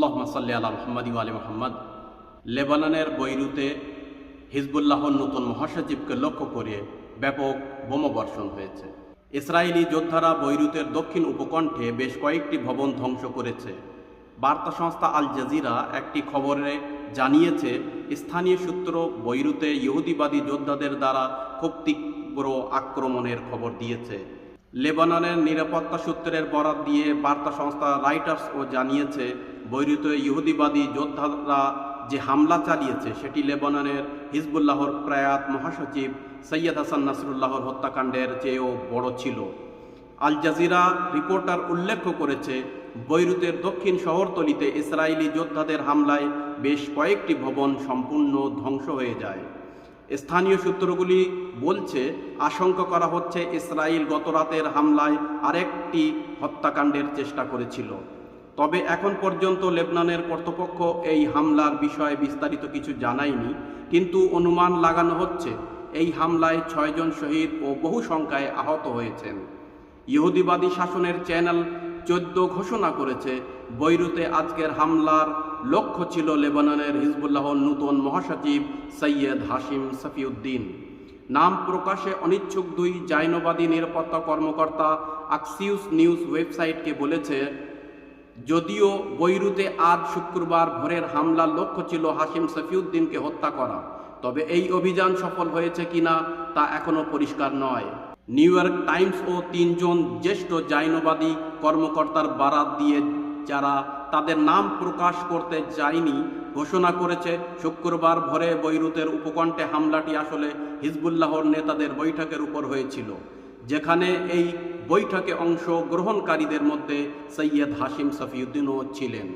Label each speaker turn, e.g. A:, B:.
A: আল্লাহ সাল্লি আলা মোহাম্মদ আলী মোহাম্মদ, লেবাননের বৈরুতে হিজবুল্লাহর নতুন মহাসচিবকে লক্ষ্য করে ব্যাপক বোমাবর্ষণ হয়েছে। ইসরায়েলি যোদ্ধারা বৈরুতের দক্ষিণ উপকণ্ঠে বেশ কয়েকটি ভবন ধ্বংস করেছে। বার্তা সংস্থা আল জাজিরা একটি খবরে জানিয়েছে, স্থানীয় সূত্র বৈরুতে ইহুদিবাদী যোদ্ধাদের দ্বারা খুব তীব্র আক্রমণের খবর দিয়েছে। লেবাননের নিরাপত্তা সূত্রের বরাত দিয়ে বার্তা সংস্থা রাইটার্স ও জানিয়েছে, বৈরুতে ইহুদিবাদী যোদ্ধারা যে হামলা চালিয়েছে, সেটি লেবাননের হিজবুল্লাহর প্রয়াত মহাসচিব সৈয়দ হাসান নাসরুল্লাহর হত্যাকাণ্ডের চেয়েও বড় ছিল। আল জাজিরা রিপোর্টার উল্লেখ করেছে, বৈরুতের দক্ষিণ শহরতলিতে ইসরায়েলি যোদ্ধাদের হামলায় বেশ কয়েকটি ভবন সম্পূর্ণ ধ্বংস হয়ে যায়। স্থানীয় সূত্রগুলি বলছে, আশঙ্কা করা হচ্ছে ইসরায়েল গত রাতের হামলায় আরেকটি হত্যাকাণ্ডের চেষ্টা করেছিল। তবে এখন পর্যন্ত লেবনানের কর্তৃপক্ষ এই হামলার বিষয়ে বিস্তারিত কিছু জানায়নি, কিন্তু অনুমান লাগানো হচ্ছে এই হামলায় ছয়জন শহীদ ও বহু সংখ্যায় আহত হয়েছেন। ইহুদিবাদী শাসনের চ্যানেল চোদ্দ ঘোষণা করেছে। বৈরুতে আজকের হামলার লক্ষ্য ছিল লেবাননের হিজবুল্লাহর নূতন মহাসচিব সৈয়দ হাসিম সফিউদ্দিন নাম প্রকাশে অনিচ্ছুক দুই জাইনবাদী নিরাপত্তা কর্মকর্তা আকসিউস নিউজ ওয়েবসাইটকে বলেছে, যদিও বৈরুতে আজ শুক্রবার ভোরের হামলার লক্ষ্য ছিল হাসিম সফিউদ্দিনকে হত্যা করা, তবে এই অভিযান সফল হয়েছে কিনা তা এখনও পরিষ্কার নয়। নিউ ইয়র্ক টাইমস ও তিনজন জ্যেষ্ঠ জাইনবাদী কর্মকর্তার বারাত দিয়ে যারা তাদের নাম প্রকাশ করতে যায়নি, ঘোষণা করেছে, শুক্রবার ভোরে বৈরুতের উপকণ্ঠে হামলাটি আসলে হিজবুল্লাহর নেতাদের বৈঠকের উপর হয়েছিল, যেখানে এই বৈঠকে অংশ গ্রহণকারীদের মধ্যে সৈয়দ হাসিম সফিউদ্দিনও ছিলেন।